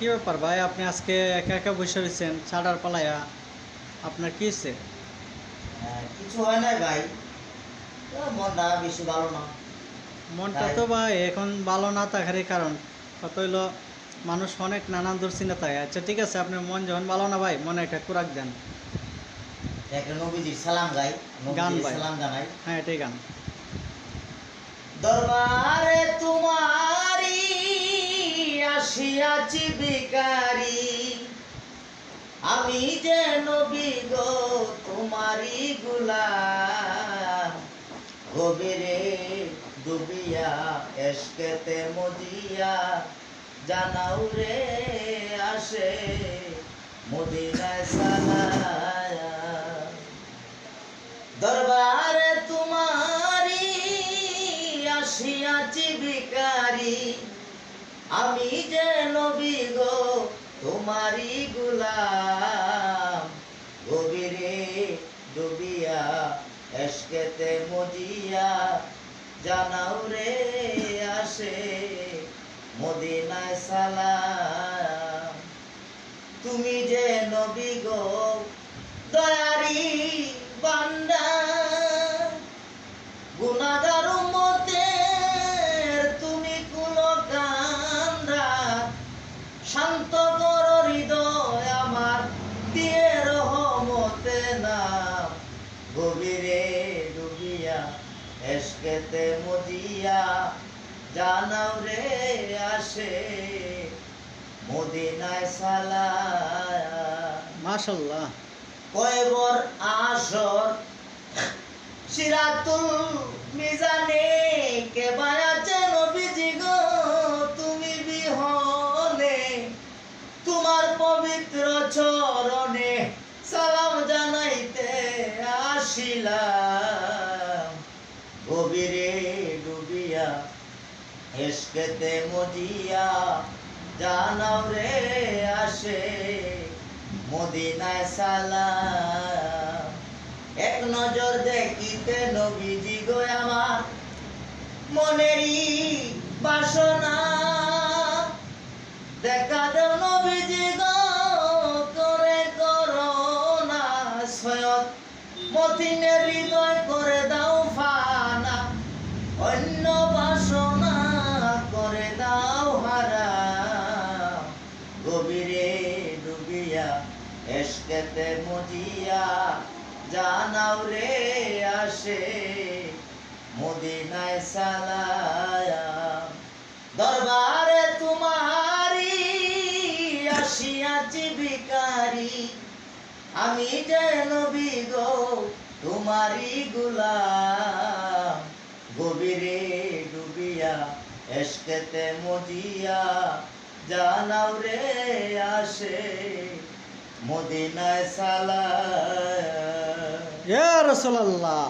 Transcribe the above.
কি ব্যাপার ভাই? আপনি আজকে একা একা বসে রয়েছেন ছাড়ার পালায়া। আপনার কি হচ্ছে হ্যাঁ, কিছু হয় না ভাই। মনটা বেশি ভালো না। মনটা তো ভাই এখন ভালো না থাকারই কারণ। কত হইল মানুষ অনেক নানান দুশ্চিন্তা থাকে। আচ্ছা ঠিক আছে আপনার মন যখন ভালো না ভাই মনে একটা কুরাক দেন। একটা নবীজির সালাম গাই গান। সালাম জানাই। হ্যাঁ এটাই গান। দরবারে আসিয়াছি বিকারি আমি যে নবী গো তোমারি গুলাম। গভীরে ডুবিয়া এসকেতে মজিয়া, জানাও রে আসে মদিনায় সালায়া। দরবারে তোমারি আসিয়াছি বিকারি আমি যে নবী গো তোমারি গুলাম। গভীরে ডুবিয়া এসকেতে মজিয়া, জানাও রে আসে মদিনায় সালাম। তুমি যে নবী গো, দয়ারি বান্দা, গুনাগার শান্ত কর হৃদয় আমার দিয়ে রহমতে নাম। গভীরে ডুবিয়া এসকেতে মজিয়া জানাও রে আসে মদিনায় সালায়া মাশাল্লাহ। কয়বর আসর সিরাতুল মিজানে কে চরণে সালাম জানাইতে আসিলাম। গভীরে ডুবিয়া এসকেতে মজিয়া জানাও রে আসে, মদিনায় সালাম। এক নজর দেখিতে নবীজি গো আমার মনেরই বাসনা। সয়ত মতিনের হৃদয় করে দাও ফানা, অন্য বাসনা করে দাও হারা। গভীরে ডুবিয়া এসকেতে মজিয়া, জানাও রে আসে মদিনায় সালায়া। দরবারে তোমারি আসিয়াছি বিকারি আমি যে নবী গো তোমারি গুলাম। গভীরে ডুবিয়া, এসকেতে মজিয়া, জানাও রে আসে মদিনায় সালা রসুল্লাহ